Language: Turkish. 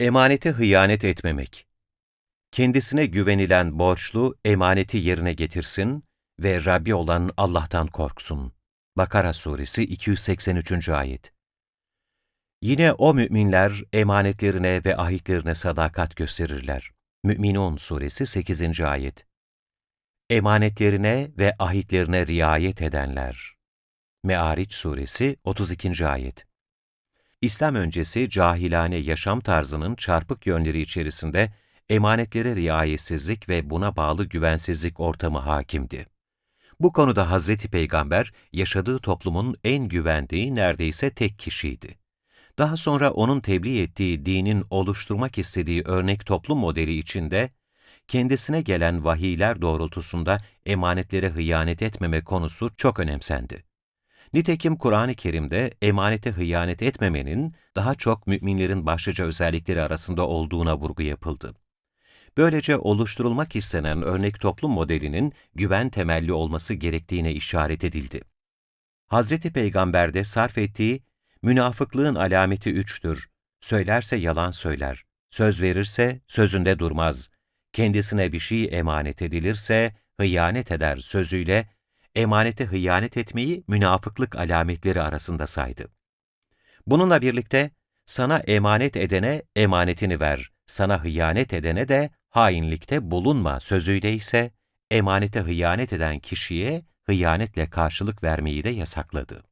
Emanete hıyanet etmemek. Kendisine güvenilen borçlu emaneti yerine getirsin ve Rabbi olan Allah'tan korksun. Bakara suresi 283. ayet. Yine o müminler emanetlerine ve ahitlerine sadakat gösterirler. Mü'minun suresi 8. ayet. Emanetlerine ve ahitlerine riayet edenler. Me'ariç suresi 32. ayet. İslam öncesi cahilane yaşam tarzının çarpık yönleri içerisinde emanetlere riayetsizlik ve buna bağlı güvensizlik ortamı hakimdi. Bu konuda Hazreti Peygamber yaşadığı toplumun en güvendiği neredeyse tek kişiydi. Daha sonra onun tebliğ ettiği dinin oluşturmak istediği örnek toplum modeli içinde kendisine gelen vahiyler doğrultusunda emanetlere hıyanet etmeme konusu çok önemsendi. Nitekim Kur'an-ı Kerim'de emanete hıyanet etmemenin daha çok müminlerin başlıca özellikleri arasında olduğuna vurgu yapıldı. Böylece oluşturulmak istenen örnek toplum modelinin güven temelli olması gerektiğine işaret edildi. Hazreti Peygamber'de sarf ettiği, münafıklığın alameti üçtür, söylerse yalan söyler, söz verirse sözünde durmaz, kendisine bir şey emanet edilirse hıyanet eder sözüyle, emanete hıyanet etmeyi münafıklık alametleri arasında saydı. Bununla birlikte, sana emanet edene emanetini ver, sana hıyanet edene de hainlikte bulunma sözüyle ise emanete hıyanet eden kişiye hıyanetle karşılık vermeyi de yasakladı.